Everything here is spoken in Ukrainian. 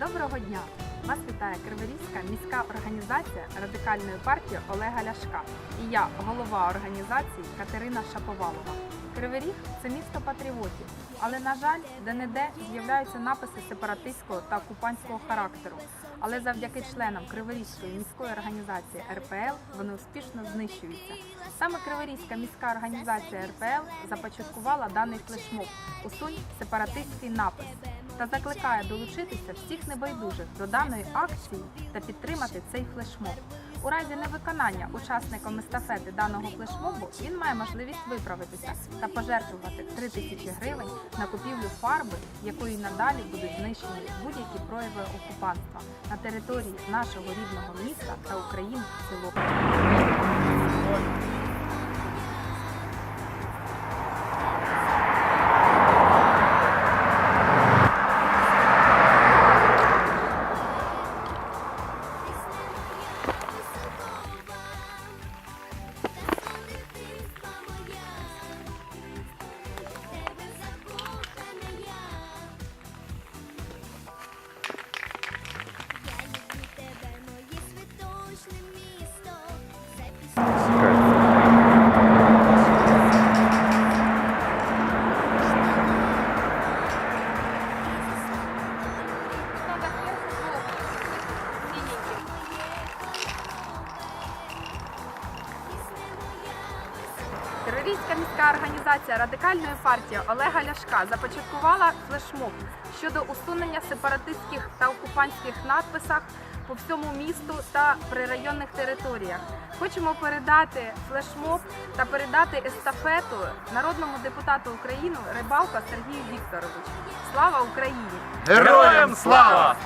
Доброго дня! Вас вітає Криворізька міська організація радикальної партії Олега Ляшка і я, голова організації Катерина Шаповалова. Кривий Ріг – це місто патріотів, але, на жаль, де-не-де з'являються написи сепаратистського та окупантського характеру. Але завдяки членам Криворізької міської організації РПЛ вони успішно знищуються. Саме Криворізька міська організація РПЛ започаткувала даний флешмоб «Усунь сепаратистський напис та закликає долучитися всіх небайдужих до даної акції та підтримати цей флешмоб. У разі невиконання учасником естафети даного флешмобу він має можливість виправитися та пожертвувати 3 тисячі гривень на купівлю фарби, якою надалі будуть знищені будь-які прояви окупантства на території нашого рідного міста та України в цілому. Терористська міська організація радикальної партії Олега Ляшка започаткувала флешмоб щодо усунення сепаратистських та окупантських надписах по всьому місту та прирайонних територіях. Хочемо передати флешмоб та передати естафету народному депутату України Рибалка Сергію Вікторовичу. Слава Україні! Героям слава!